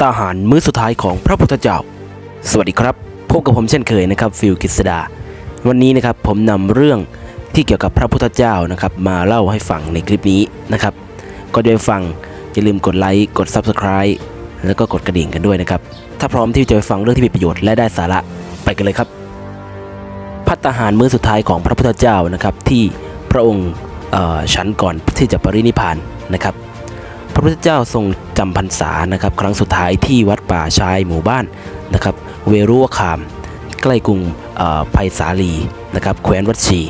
ตาหารมื้อสุดท้ายของพระพุทธเจ้า สวัสดีครับ พบกับผมเช่นเคยนะครับฟิลกิษดา วันนี้นะครับผมนำเรื่องที่เกี่ยวกับพระพุทธเจ้านะครับมาเล่าให้ฟังในคลิปนี้นะครับก็โดยฟังอย่าลืมกดไลค์กด Subscribe แล้วก็กดกระดิ่งกันด้วยนะครับ ถ้าพร้อมที่จะไปฟังเรื่องที่มีประโยชน์และได้สาระไปกันเลยครับ พัตตาหารมื้อสุดท้ายของพระพุทธเจ้านะครับที่พระองค์ฉันก่อนที่จะปรินิพานนะครับ ระพุทธเจ้าทรงจำพรรษานะครับ ครั้งสุดท้ายที่วัดป่าชายหมู่บ้านนะครับ เวรุวคาม ใกล้กรุงอ่อไผ่สาลีนะครับแคว้นวัดชี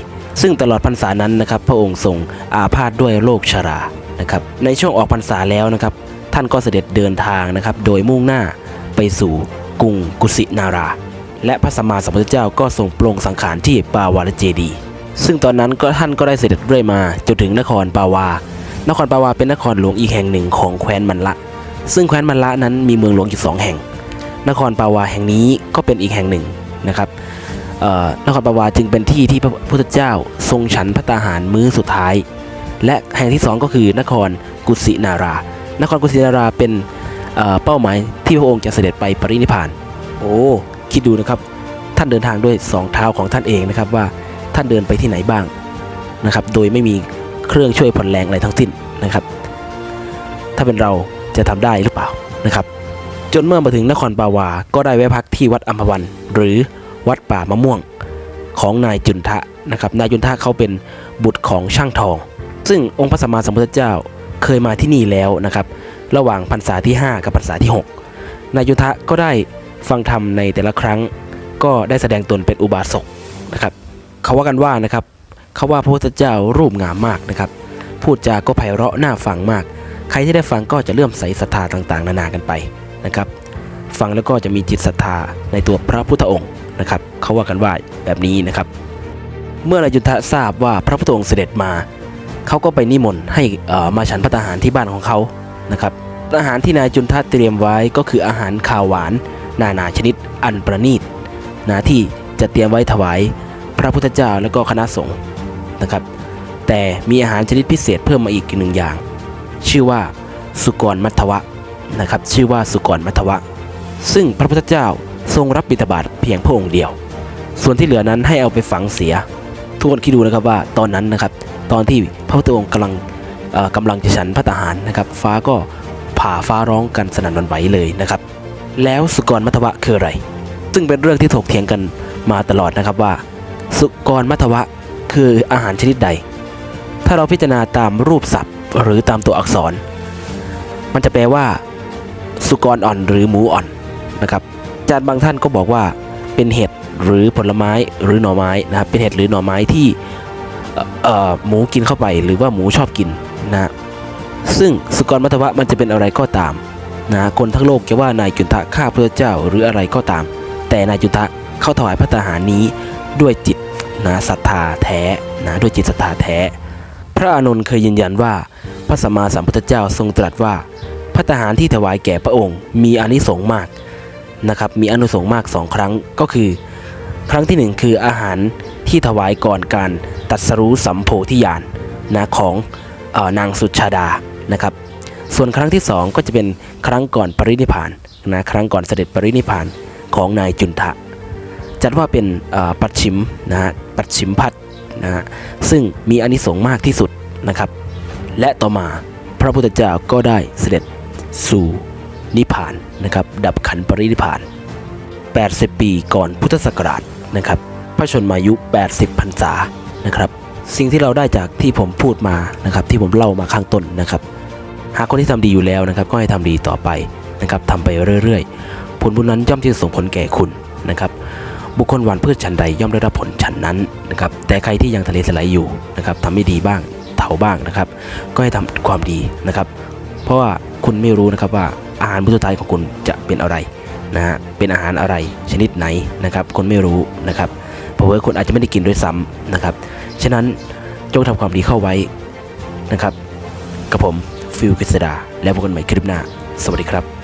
ซึ่งตลอดพรรษานั้นนะครับพระองค์ทรงอาพาธด้วยโรคชรานะครับในช่วงออกพรรษาแล้วนะครับ ท่านก็เสด็จเดินทางนะครับ โดยมุ่งหน้าไปสู่กรุงกุสินารา และพระสัมมาสัมพุทธเจ้าก็ทรงปลงสังขารที่ปาวาลเจดี ซึ่งตอนนั้นก็ท่านก็ได้เสด็จเรื่อยมาจนถึงนครปาวา นครปาวาเป็นนครหลวงอีกแห่งหนึ่งของแคว้นมันละ ซึ่งแคว้นมันละนั้นมีเมืองหลวงอยู่สองแห่ง นครปาวาแห่งนี้ก็เป็นอีกแห่งหนึ่งนะครับนครปาวาจึงเป็นที่ที่พระพุทธเจ้า ทรงฉันพระตาหารมื้อสุดท้าย และแห่งที่สองก็คือนครกุสินารา นครกุสินาราเป็นเเป้าหมายที่พระองค์จะเสด็จไปปรินิพพาน โอ้คิดดูนะครับ ท่านเดินทางด้วยสองเท้าของท่านเองนะครับว่าท่านเดินไปที่ไหนบ้างนะครับ โดยไม่มี เครื่องช่วยผ่อนแรงอะไรทั้งสิ้นนะครับ ถ้าเป็นเราจะทำได้หรือเปล่านะครับ จนเมื่อมาถึงนครปาวา ก็ได้แวะพักที่วัดอัมพวัน หรือวัดป่ามะม่วงของนายจุนทะนะครับ นายจุนทะเขาเป็นบุตรของช่างทอง ซึ่งองค์พระสัมมาสัมพุทธเจ้าเคยมาที่นี่แล้วนะครับ ระหว่างพรรษาที่ 5 กับพรรษาที่ 6 นายจุนทะก็ได้ฟังธรรมในแต่ละครั้ง ก็ได้แสดงตนเป็นอุบาสกนะครับ เขาว่ากันว่านะครับ เขาว่าพระพุทธเจ้ารูปงามมากนะครับ พูดจาก็ไพเราะน่าฟังมาก ใครที่ได้ฟังก็จะเลื่อมใสศรัทธาต่างๆ นานากันไปนะครับ ฟังแล้วก็จะมีจิตศรัทธาในตัวพระพุทธองค์นะครับเขาว่ากันว่าแบบนี้นะครับ เมื่อนายจุนทะทราบว่าพระพุทธองค์เสด็จมาเขาก็ไปนิมนต์ให้มาฉันพระทหารที่บ้านของเขานะครับอาหารที่นายจุนทะเตรียมไว้ก็คืออาหารข้าวหวาน นานาชนิด อันประณีตนะที่จะเตรียมไว้ถวาย พระพุทธเจ้าและก็คณะสงฆ์ นะครับ แต่มีอาหารชนิดพิเศษเพิ่มมาอีกหนึ่งอย่าง ชื่อว่าสุกรมัทวะนะครับ ชื่อว่าสุกรมัทวะ ซึ่งพระพุทธเจ้าทรงรับบิณฑบาตเพียงพระองค์เดียว ส่วนที่เหลือนั้นให้เอาไปฝังเสีย ทุกคนคิดดูนะครับว่าตอนนั้นนะครับ ตอนที่พระพุทธองค์กำลังกำลังจะฉันพระทหารนะครับ ฟ้าก็ผ่าฟ้าร้องกันสนั่นวันไหวเลยนะครับ แล้วสุกรมัทวะคืออะไร ซึ่งเป็นเรื่องที่ถกเถียงกันมาตลอดนะครับว่า สุกรมัทวะ คืออาหารชนิดใด ถ้าเราพิจารณาตามรูปศัพท์หรือตามตัวอักษร มันจะแปลว่า สุกรอ่อนหรือหมูอ่อนนะครับอาจารย์บางท่านก็บอกว่าเป็นเห็ดหรือผลไม้หรือหน่อไม้นะครับเป็นเห็ดหรือหน่อไม้ที่หมูกินเข้าไปหรือว่าหมูชอบกินนะซึ่งสุกรมัทวะมันจะเป็นอะไรก็ตามนะคนทั้งโลกจะว่านายจุนทะฆ่าพระเจ้าหรืออะไรก็ตาม แต่นายจุนทะเข้าถวายพระทหารนี้ด้วยจิต นะศรัทธาแท้นะด้วยจิตศรัทธาแท้ พระอานนท์เคยยืนยันว่า พระสัมมาสัมพุทธเจ้าทรงตรัสว่า พระทหารที่ถวายแก่พระองค์ มีอานิสงส์มากนะครับมีอานิสงส์มากสองครั้งก็คือ ครั้งที่หนึ่งคืออาหารที่ถวายก่อนการตรัสรู้สัมโพธิญาณนะของออนางสุชาดานะครับส่วนครั้งที่สองก็จะเป็นครั้งก่อนปรินิพานนะครั้งก่อนเสด็จปรินิพานของนายจุนทะ จัดว่าเป็นปัจฉิมนะฮะปัจฉิมพัทนะฮะซึ่งมีอานิสงส์มากที่สุดนะครับ และต่อมาพระพุทธเจ้าก็ได้เสด็จสู่นิพพานนะครับ ดับขันปรินิพพาน 80 ปีก่อนพุทธศักราชนะครับ พระชนมายุ 80พรรษานะครับ สิ่งที่เราได้จากที่ผมพูดมานะครับ ที่ผมเล่ามาข้างต้นนะครับ หากคนที่ทำดีอยู่แล้วนะครับ ก็ให้ทำดีต่อไปนะครับทำไปเรื่อยๆ ผลบุญนั้นย่อมที่จะส่งผลแก่คุณนะครับ บุคคลหวานพืชฉันใดย่อมได้รับผลฉันนั้นนะครับแต่ใครที่ยังทะเลสลายอยู่นะครับทำไม่ดีบ้างเถาบ้างนะครับ ก็ให้ทำความดีนะครับ เพราะว่าคุณไม่รู้นะครับว่าอาหารมื้อสุดท้ายของคุณจะเป็นอะไรนะฮะเป็นอาหารอะไรชนิดไหนนะครับคนไม่รู้นะครับเพราะว่าคุณอาจจะไม่ได้กินด้วยซ้ำนะครับฉะนั้นจงทำความดีเข้าไว้นะครับกับผมฟิลกฤษดาแล้วพบกันใหม่คลิปหน้า สวัสดีครับ